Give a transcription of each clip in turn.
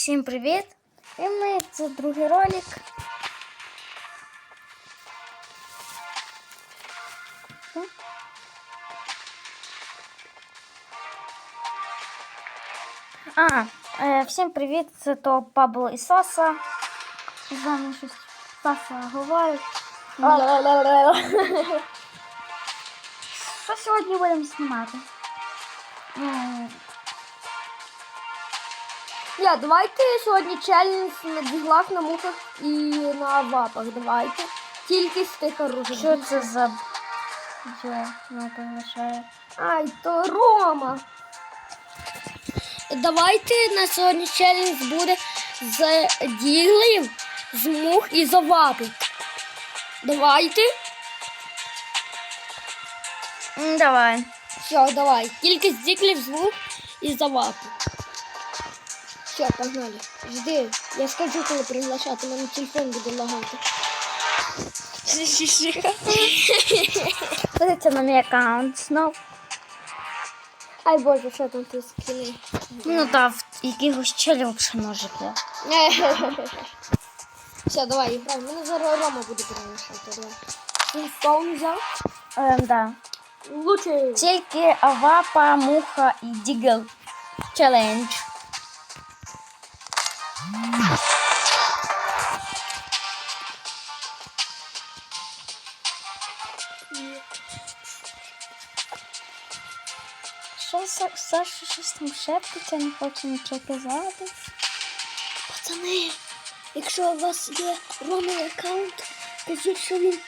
Всім привіт! І ми це другий ролик. А, е, всім привіт! Це то Пабло і Саса. З вами щось Саса говорить. Що сьогодні будемо знімати? Я, давайте сьогодні челендж на біглах, на мухах і на вапах. Давайте. Тільки з тих оружий. Що це за Йо, не приглашає. Ай, то Рома. Давайте на сьогодні челендж буде з діглів, з мух і за вапи. Давайте. Давай. Все, давай. Тільки з діглів, з мух і за вапи. Все, погнали. Жди. Я скажу, коли приглашати, мене телефон буде лагати. Подивіться на мій аккаунт знов. Ай боже, що там ти скини? Ну так, в якихось челюкше ножики. Все, давай, граємо. Мене зараз Рома буде приглашати. Давай. Він спаун взяв. Ем, да. Лучше. Тільки авапа, муха і дігл. Челендж. Саша щось там шепчеться, не хоче нічого казати. Пацани, якщо у вас є Рома аккаунт, кажіть, що він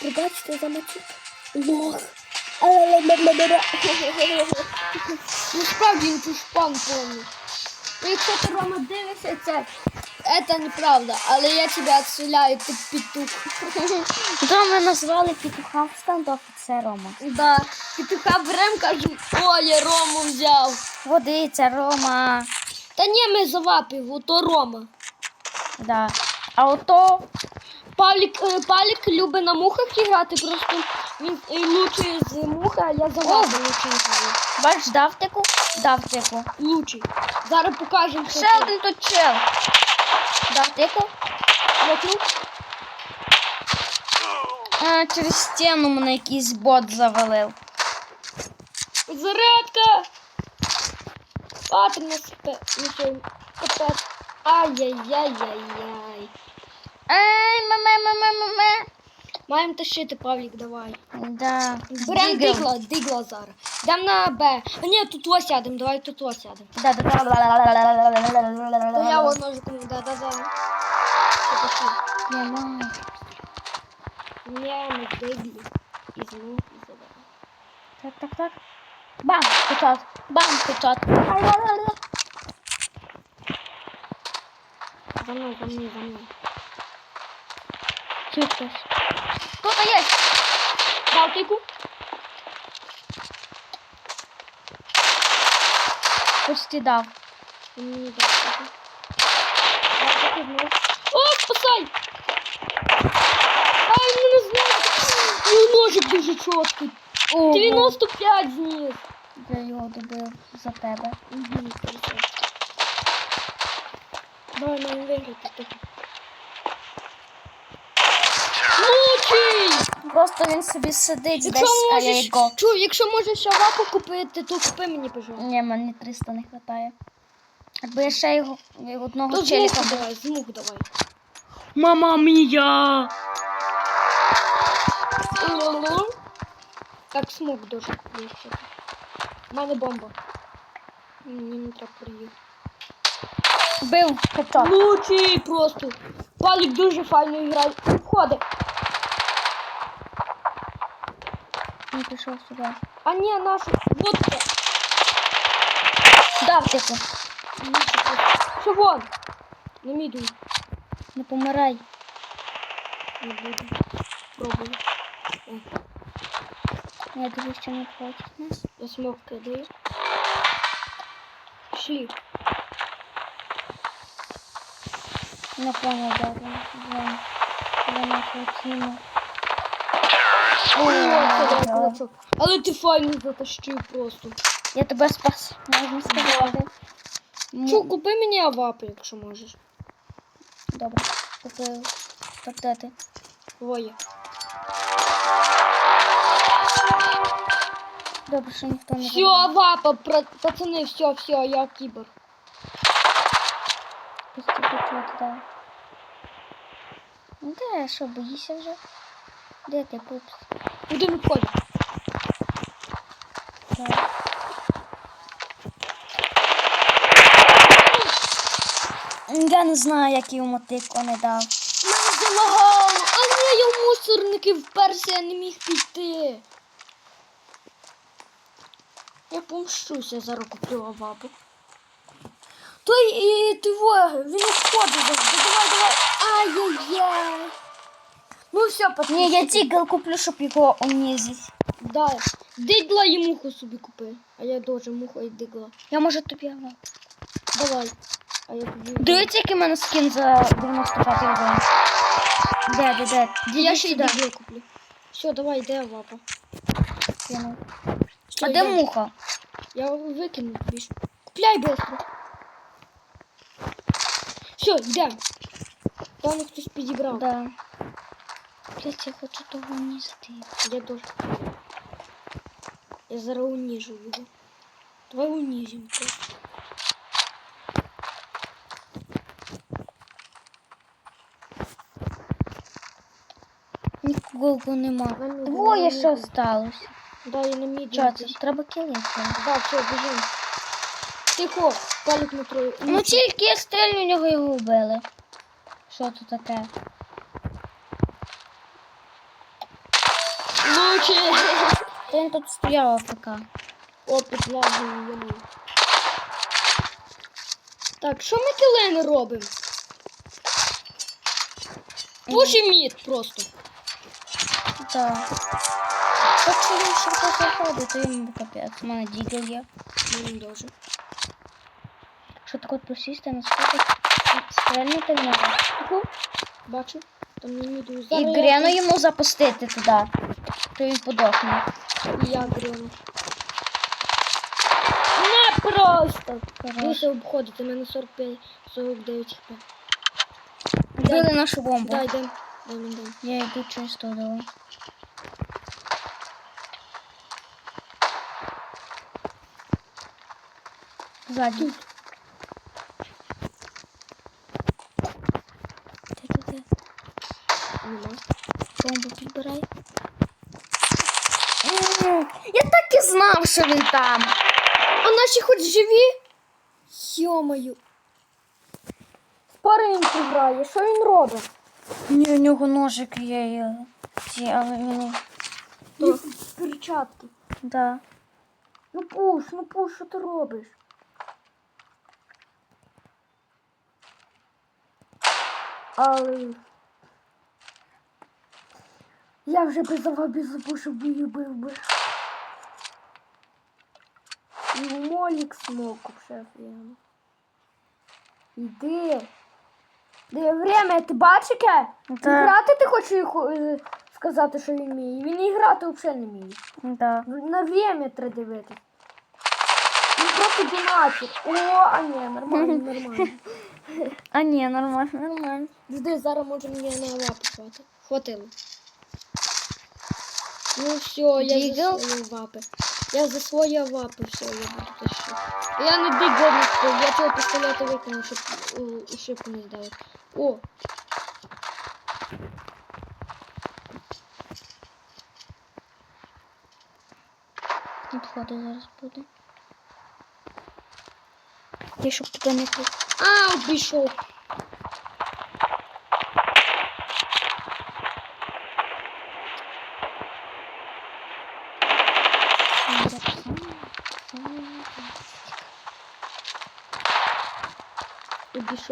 пробачте за матюк. Лох. Насправді він чушпан повний. Ну, Якщо ти Рома дивишся, це, це неправда, але я тебе відселяю, ти петух. То ми назвали петуха в стендоф, це Рома. Да, петуха берем, кажемо, о, я Рому взяв. Водиця, Рома. Та ні, ми завапив, то Рома. Да. А ото Павлік, е, Павлік любить на мухах грати, просто він е, з муха, а я за вапи лучший граю. бач, дав тику? Дав тику. Лучший. Зараз покажемо, Ще це. один тут чел. Дав тику. Лопнув. А, через стіну мене якийсь бот завалив. Зарядка! А, ти не спи... капець. Ай-яй-яй-яй-яй. Ай, мама, мама, маме. Маємо тащити, Павлік, давай. Да. Берем дигла, дигла зараз. Йдем на Б. А ні, тут ось сядемо, давай тут ось сядемо. Да, да, То я да. вон ножиком, да-да-да. Що пішли? Нема. Не, ми дигли. І звук, і забав. Так, так, так. Бам, печат. Бам, печат. За мною, за мною, за мною. Чуть є. Дав? Почти дав. Ні, дав тику. Знову. О, спасай! Ай, ну не знаю. Ну, ножик дуже чіткий. Ого. 95 зніс. Я його добив за тебе. Угу, Давай нам виграти тихо. Лучий! Просто він собі сидить Якщо десь, а я можеш, його. чув, якщо можеш аваку купити, то купи мені, пожалуйста. Ні, мені 300 не вистачає. Якби я ще його одного челіка. мух давай, з давай. Мама мія! Так, смук дуже. У мене бомба. Мені не треба приїхати. Бив печат. Лучий просто. Палік дуже файно грає. Входить. Він пішов сюди. А ні, нашу. Вот це. Дав типу. Що вон? Не міду. Не помирай. Не буду. Пробую. Я дивлюсь, що не хочуть нас. я смог кидаю. Пішли. Не понял. О, це да. я кулачок. Але ти файно затащив просто. Я тебе спас, можна сказати. Чу, купи мені авапи, якщо можеш. Добре, купив. Де ти? Двоє. Добре, що ніхто не Все, авапа, пацани, все, все, я кібер. Просто хочу туди. Ну де, що, боїшся вже? Де ти, пупс? Один входить. Так. Я не знаю, як йому тико не дав. Мене залагало, але я в мусорники вперся, не міг піти. Я помщуся, зараз куплю авапу. Той і ти він входить. Давай, давай. Ай-яй-яй. Ну все, пацани. Ні, я тільки куплю, щоб його унизити. Дай. Дигла і муху собі купи. А я дуже муху і дигла. Я можу тобі авап. Давай. А я тобі. Дивіться, який в мене скін за 95 рублей. Де, де, де? Я ще й сюди. дигла куплю. Все, давай, де авапа. Кинув. Все, А де йдем. муха? Я викину більше. Купляй быстро. Все, йдемо. Там хтось підібрав. Да. Блять, я хочу того унизити. Я теж. Я зараз уніжу його. Давай унізимо. це. Нікого нема. Двоє немає що Да, я на міді. Чо, це ж треба килити. Да, все, біжимо. Тихо, палік на трою. Ну тільки я стрельну в нього його вбили. Що тут таке? Лучше. Та він тут стояв АФК. О, підлагою йому. Так, що ми килени робимо? Пуші мід просто. Так. Якщо він швидко заходить, то йому капець. У мене дігл є. Мені дуже. Що так от просісти на сходах, стрельнути в нього. Ого, Бачу. Там не міду. І грену йому запустити туди. То він подохне. І я грену. Не просто. Вийшов обходити, у мене 45, 49 хп. Вбили нашу бомбу. Дай, дай. Дай дай. Я йду через то давай. Сзади. Де-де-де? Нема. Бомбу підбирай. М, Я так і знав, що він там. А наші хоч живі? Йомаю. Спаринки грає, що він робить? Ні, у нього ножик є. Ці, але він. То перчатки. Да. Ну пуш, ну пуш, що ти робиш? Але я вже без авабі запушу бою бив би. І молік смоку шеф я. Іди. Де время, ти бачиш яке? Да. Грати ти хочеш його, е, сказати, що він вміє. Він і грати взагалі не вміє. Да. На время треба дивитися. Він просто донатить. О, а ні, нормально, нормально. А ні, нормально, нормально. Жди, зараз може мені на лапу хватить. Хватило. Ну все, я Дігл? за свої вапи. Я за свої вапи, все, я буду тащити. Я не дигл не встиг, я цього пістолета викину, щоб у, ошибку не здали. О, Відходи зараз буде. Я щоб тебе не пив. а, пішов. Обійшов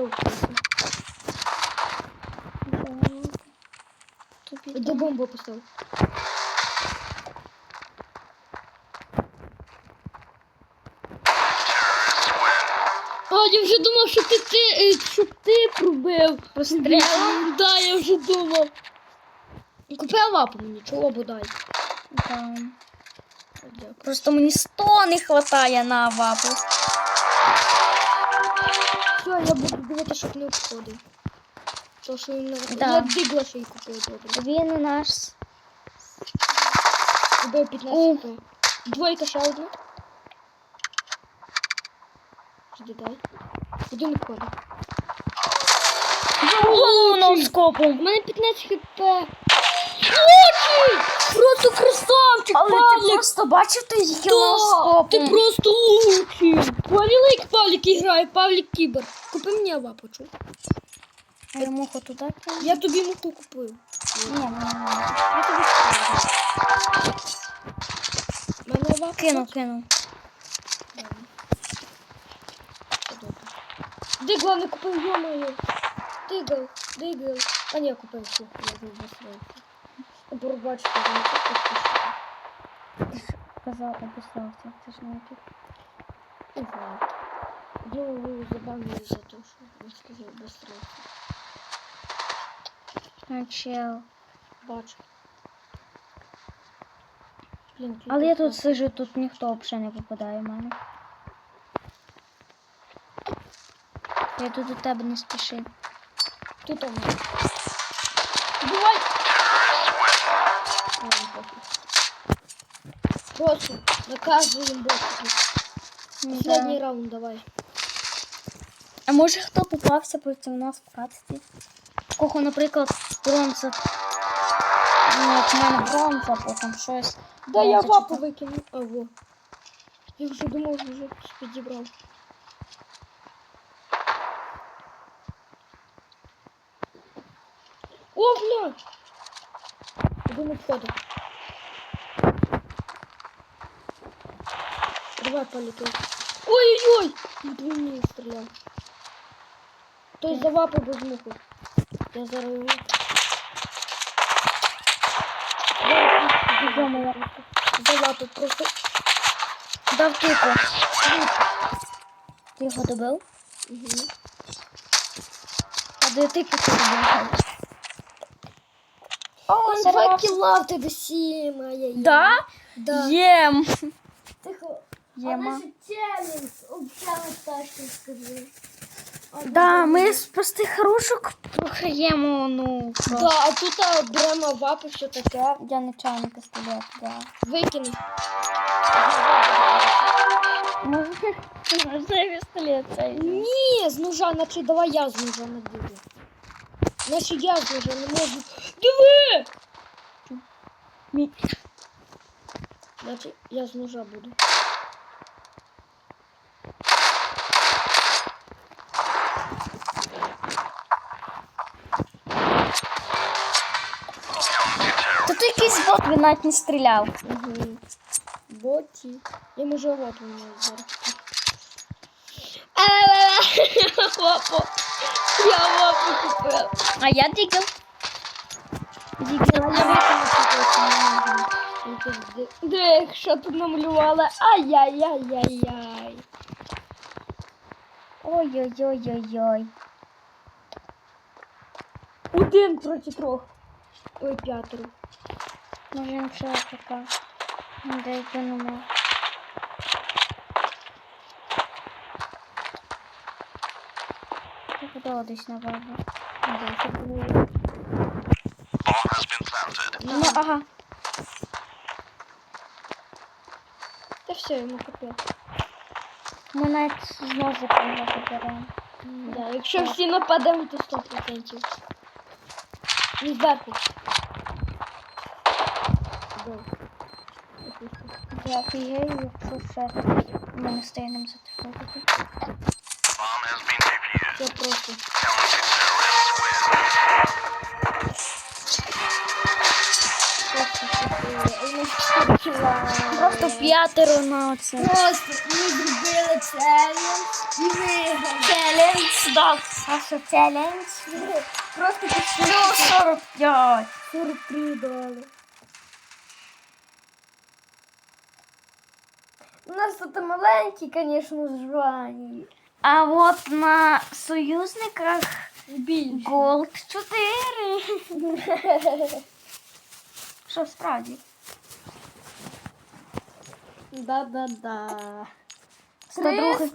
Просто. Тобі Де бомбу поставив? А, я вже думав, що ти, ти, е, що ти пробив. Постріляла? Да, я вже думав. Купила лапу мені, чого бодай. Да. Просто мені 100 не хватає на вапу. я буду щоб не обходив. То, що він на... Да. Я бігла ще й купив добре. Він у наш. Убив 15 хп. Двойка ще одна. Жди, дай. Один входить. Голову на скопу. У мене 15 хп. Очі! Просто красавчик, Але ти просто бачив той Да, скопу? ти просто лучший. Поняла, як Павлік грає, Павлік Кібер. Купи мені лапочку. А я муху туди кину? Я тобі муку купив. Ні, ні, ні. Я тобі купив. Мене лапа. Кину, кину. Дигла не купив, йомаю. Дигл, дигл. А ні, купив все. Я не засрався. Я не купив. Казав, обіслався. Це ж не тут. Не знаю. Ну, забавно за що я сказав без стресу. А, чел. Бачу. Блін, Але я тут класно. сижу, тут ніхто взагалі не попадає в мене. Я тут до тебе не спіши. Тут там. Убивай! Просто наказуємо ботиків. Ну, Последній да. раунд давай. А може хто попався проти нас в катці? Кого, наприклад, бронза. Ну, от в мене бронза, потім щось. Да, я Бронза вапу чи викину. А, во. Я вже думав, вже підібрав. О, бля! Один обходить. Давай полетел. Ой-ой-ой! Двойні стріляв. Той за вапу без муху. Я зараз його. Зараз Йо-моє. За лапу просто. Дав тику. Ти його добив? Угу. А де тику ти добив? О, Два серйозно? кіла в тебе сім, ай-яй. Да? Да. Єм. Тихо. Єма. челлендж. Челлендж ташки скажи. Да, ми з простих рушок програємо, ну. Да, а тут а, беремо вапу, що таке. Я нечайно пістолет, да. Викини. Може, це пістолет цей. Ні, з ножа, наче давай я з ножа буду. Наче я з ножа не можу. Диви! Мій. Наче я з ножа буду. Та то якийсь бот, він навіть не стріляв. Угу. Боті. Я можу вапу не зараз. Вапу. Я вапу купив. А я дігл. Дігл. Я Де, що тут намалювала? Ай-яй-яй-яй-яй. Ой-ой-ой-ой-ой. Один проти трьох. Ой, п'ятеро. Може, їм ще така. Деякі нема. Я подала десь на бабу. Да, це було. Ну, ага. Та все, йому капець. Ми навіть з ножиком заберемо. Да, якщо всі нападемо, то 100%. І зверху. Да. Я якщо ще ми не has been defused. Це просто. Просто п'ятеро на це. Просто ми зробили челендж і виграли. Челендж, да. Саша, челендж. Просто Плюс 45. 43 дали. У нас тут маленькі, звісно, звані. А от на союзниках Більше. Голд 4. Що справді? Да-да-да. 102.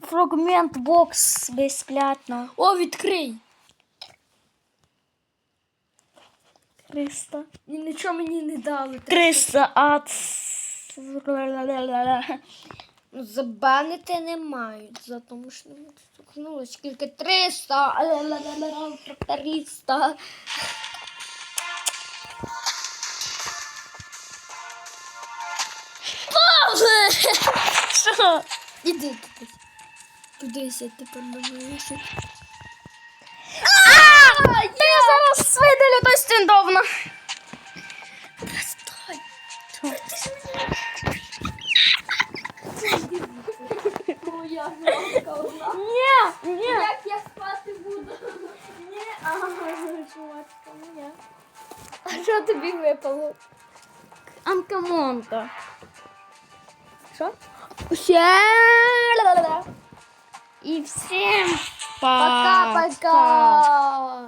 Фрагмент бокс безплатно. О, відкрий. 300. І нічого мені не дали. 300 ат. Ну, забанити не мають, за тому що не стукнуло скільки 300, 300. Іди туди. Кудися тепер на мене. Ти зараз видалю той стендовно. Стой. Моя жовтка одна. Ні, ні. Як я спати буду? Ні, ага, чувачка, ні. А що тобі випало? Анкамонка. Що? Всем И всем пока-пока.